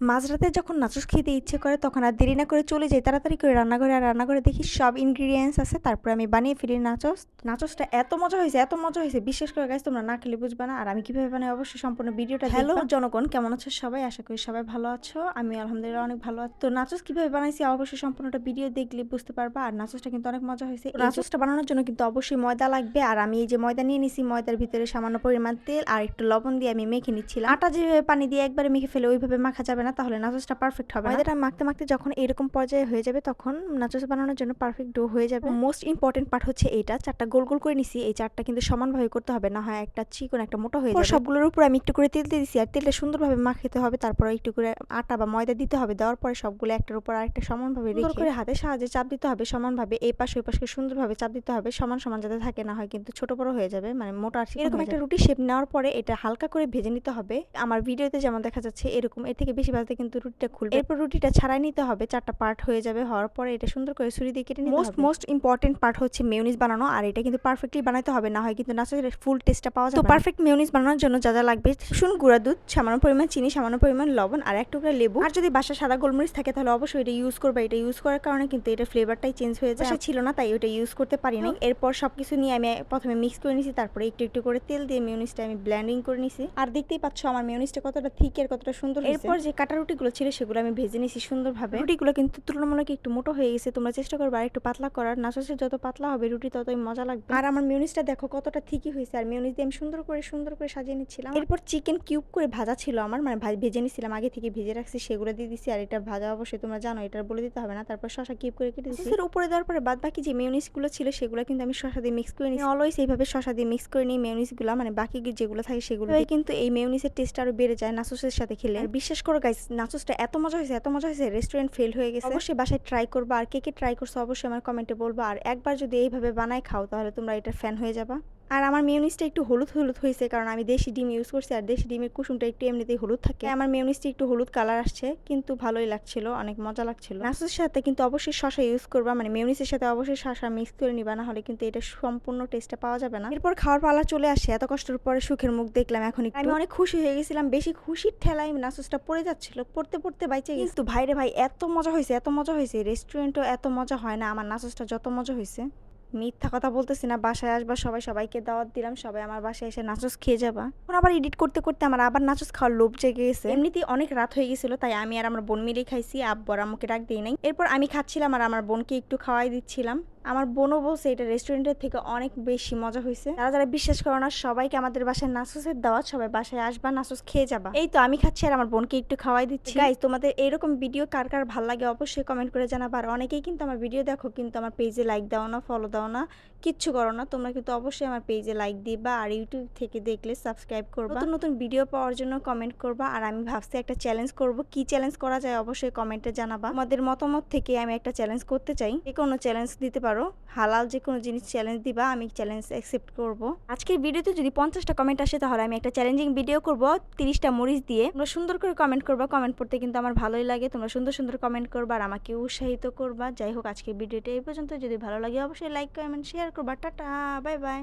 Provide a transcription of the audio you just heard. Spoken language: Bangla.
মাঝরাতে যখন নাচস খেতে ইচ্ছে করে তখন আর দেরি না করে চলে যাই। তাড়াতাড়ি করে রান্নাঘরে আর রান্নাঘরে দেখি সব ইনগ্রিডিয়েন্টস আছে। তারপরে আমি বানিয়ে ফেলি নাচস। নাচসটা এত মজা হয়েছে এত মজা হয়েছে। বিশেষ করে গাছ তোমরা না খেলে বুঝবে না। আর আমি কীভাবে বানাই অবশ্যই সম্পূর্ণ ভিডিওটা হ্যালো জনগণ কেমন আছো সবাই? আশা করি সবাই ভালো আছো। আমি আলহামদুলিল্লাহ অনেক ভালো আছি। তো নাচস কীভাবে বানাইছি অবশ্যই সম্পূর্ণটা ভিডিও দেখলে বুঝতে পারবা। আর নাচসটা কিন্তু অনেক মজা হয়েছে। নাচসটা বানানোর জন্য কিন্তু অবশ্যই ময়দা লাগবে। আর আমি এই যে ময়দা নিয়ে নিছি ময়দার ভিতরে সামান্য পরিমাণ তেল আর একটু লবণ দিয়ে আমি মেখে নিচ্ছিলাম। আটা যেভাবে পানি দিয়ে একবারে মেখে ফেলে ওইভাবে মাখা যাবে না। তাহলে নাচসটা পারফেক্ট হবে ময়দাটা মাখতে মাখতে যখন এরকম পর্যায়ে হয়ে যাবে তখন নাচস বানানোর জন্য পারফেক্ট ডো হয়ে যাবে। মোস্ট ইম্পর্টেন্ট পার্ট হচ্ছে এটা চারটা গোল গোল করে নিছি এই চারটা কিন্তু সমানভাবে করতে হবে না হয় একটা চিকন একটা মোটা হয়ে যাবে। সবগুলোর উপর আমি একটু করে তেল দিয়ে দিছি আর তেলটা সুন্দরভাবে মাখাতে হবে তারপর একটু করে আটা বা ময়দা দিতে হবে দেওয়ার পরে সবগুলো একটার উপর আরেকটা সমানভাবে রেখে করে হাতে সাহায্যে চাপ দিতে হবে সমানভাবে এই পাশে ওই পাশে সুন্দরভাবে চাপ দিতে হবে সমান সমান যাতে থাকে না হয় কিন্তু ছোট বড় হয়ে যাবে মানে মোটা আর এরকম একটা রুটি শেপ নেওয়ার পরে এটা হালকা করে ভেজে নিতে হবে। আমার ভিডিওতে যেমন দেখা যাচ্ছে এরকম এর থেকে বেশি ভাজতে কিন্তু রুটিটা খুলবে। এরপর রুটিটা ছাড়াই নিতে হবে চারটা পার্ট হয়ে যাবে হওয়ার পরে এটা সুন্দর করে ছুরি দিয়ে কেটে নিতে মোস্ট মোস্ট ইম্পর্টেন্ট পার্ট হচ্ছে মেয়নিজ বানানো আর এটা কিন্তু পারফেক্টলি বানাতে হবে না হয় কিন্তু নাচের ফুল টেস্টটা পাওয়া যাবে তো পারফেক্ট মেয়নিজ বানানোর জন্য যা যা লাগবে শুন গুঁড়া দুধ সামান্য পরিমাণ চিনি সামান্য পরিমাণ লবণ আর এক টুকরা লেবু। আর যদি বাসা সাদা গোলমরিচ থাকে তাহলে অবশ্যই এটা ইউজ করবে। এটা ইউজ করার কারণে কিন্তু এটা ফ্লেভারটাই চেঞ্জ হয়ে যায়। ছিল না তাই ওটা ইউজ করতে পারি না এরপর সবকিছু নিয়ে আমি প্রথমে মিক্স করে নিছি তারপরে একটু একটু করে তেল দিয়ে মিউনিসটা আমি ব্ল্যান্ডিং করে নিছি। আর দেখতেই পাচ্ছ আমার মিউনিসটা কতটা থিক আর কতটা সুন্দর এরপর যে কাটা রুটিগুলো ছিল সেগুলো আমি ভেজে নিয়েছি সুন্দরভাবে। রুটিগুলো কিন্তু তুলনামূলক একটু মোটো হয়ে গেছে তোমরা চেষ্টা করবে আর একটু পাতলা করার। নাচসে যত পাতলা হবে রুটি ততই মজা লাগবে। আর আমার মিউনিসটা দেখো কতটা ঠিকই হয়েছে। আর মিউনিস দিয়ে আমি সুন্দর করে সুন্দর করে সাজিয়ে নিচ্ছিলাম। এরপর চিকেন কিউব করে ভাজা ছিল আমার মানে ভেজে নিছিলাম আগে থেকে ভেজে রাখছি সেগুলো দিয়ে দিছি। আর এটা ভাজা অবশ্যই তোমরা জানো এটা বলে দিতে হবে না। তারপর শশা কিউব করে কেটে দিচ্ছি উপরে দেওয়ার পরে বাদ বাকি যে মিউনিসগুলো ছিল সেগুলো কিন্তু আমি শশা দিয়ে মিক্স করে নিই অলওয়েজ এইভাবে শশা দিয়ে মিক্স করে নিই মিউনিসগুলো মানে বাকি যেগুলো থাকে সেগুলো কিন্তু এই মিউনিসের টেস্ট আরও বেড়ে যায় নাসোসের সাথে খেলে। আর বিশ্বাস করো গাইস নাচসটা এত মজা হয়েছে, এত মজা হয়েছে রেস্টুরেন্ট ফেল হয়ে গেছে। অবশ্যই বাসায় ট্রাই করবা আর কে কে ট্রাই করছ অবশ্যই আমার কমেন্টে বলব। আর একবার যদি এইভাবে বানায় খাও, তাহলে তোমরা এটা ফ্যান হয়ে যাবা। আর আমার মিউনিসটা একটু হলুদ হলুদ হয়েছে, কারণ আমি দেশি ডিম ইউজ করছি আর দেশি ডিমের কুসুমটা একটু এমনিতেই হলুদ থাকে। আমার মিউনিসটা একটু হলুদ কালার আসছে, কিন্তু ভালোই লাগছিল, অনেক মজা লাগছিল। নাসের সাথে কিন্তু অবশ্যই শশা ইউজ করবা মানে মিউনিসের সাথে অবশ্যই শশা মিক্স করে নিবা, না হলে কিন্তু এটা সম্পূর্ণ টেস্টটা পাওয়া যাবে না। এরপর খাওয়ার পালা চলে আসে, এত কষ্টের পরে সুখের মুখ দেখলাম এখন আমি অনেক খুশি হয়ে গেছিলাম, বেশি খুশির ঠেলায় নাসুসটা পড়ে যাচ্ছিল, পড়তে পড়তে বাইচে কিন্তু ভাইরে ভাই, এত মজা হয়েছে, এত মজা হয়েছে রেস্টুরেন্টও এত মজা হয় না, আমার নাসুসটা যত মজা হয়েছে। মিথ্যা কথা বলতেছি না, বাসায় আসবা, সবাই সবাইকে দাওয়াত দিলাম, সবাই আমার বাসায় এসে নাচস খেয়ে যাবা। এখন আবার এডিট করতে করতে আমার আবার নাচস খাওয়ার লোভ জেগে গেছে। এমনিতেই অনেক রাত হয়ে গেছিল, তাই আমি আর আমার বোন মিলেই খাইছি আব্বর আমাকে ডাক দিই নাই। এরপর আমি খাচ্ছিলাম আর আমার বোনকে একটু খাওয়াই দিচ্ছিলাম। আমার বোনও বলছে এটা রেস্টুরেন্টের থেকে অনেক বেশি মজা হয়েছে। যারা যারা বিশ্বাস করো না সবাইকে আমাদের বাসায় নাসুসের দাওয়াত সবাই বাসায় আসবা নাসুস খেয়ে যাবা। এই তো আমি খাচ্ছি আর আমার বোনকে একটু খাওয়াই দিচ্ছি। গাইজ তোমাদের এরকম ভিডিও কার কার ভালো লাগে অবশ্যই কমেন্ট করে জানাবা। আর অনেকেই কিন্তু আমার ভিডিও দেখো কিন্তু আমার পেজে লাইক দাও না ফলো দাও না কিচ্ছু করো না। তোমরা কিন্তু অবশ্যই আমার পেজে লাইক দিবা আর ইউটিউব থেকে দেখলে সাবস্ক্রাইব করবা। নতুন নতুন ভিডিও পাওয়ার জন্য কমেন্ট করবা। আর আমি ভাবছি একটা চ্যালেঞ্জ করব। কি চ্যালেঞ্জ করা যায় অবশ্যই কমেন্টে জানাবা। আমাদের মতামত থেকে আমি একটা চ্যালেঞ্জ করতে চাই। যে কোনো চ্যালেঞ্জ দিতে পারো। হালাল যে কোনো জিনিস চ্যালেঞ্জ দিবা, আমি চ্যালেঞ্জ অ্যাকসেপ্ট করব। আজকের ভিডিওতে যদি পঞ্চাশটা কমেন্ট আসে, তাহলে আমি একটা চ্যালেঞ্জিং ভিডিও করব। তিরিশটা মরিচ দিয়ে। তোমরা সুন্দর করে কমেন্ট করবা। কমেন্ট পড়তে কিন্তু আমার ভালোই লাগে। তোমরা সুন্দর সুন্দর কমেন্ট করবা আর আমাকে উৎসাহিত করবা। যাই হোক, আজকের ভিডিওটা এই পর্যন্ত। যদি ভালো লাগে, অবশ্যই লাইক কমেন্ট শেয়ার করবা। Tata bye bye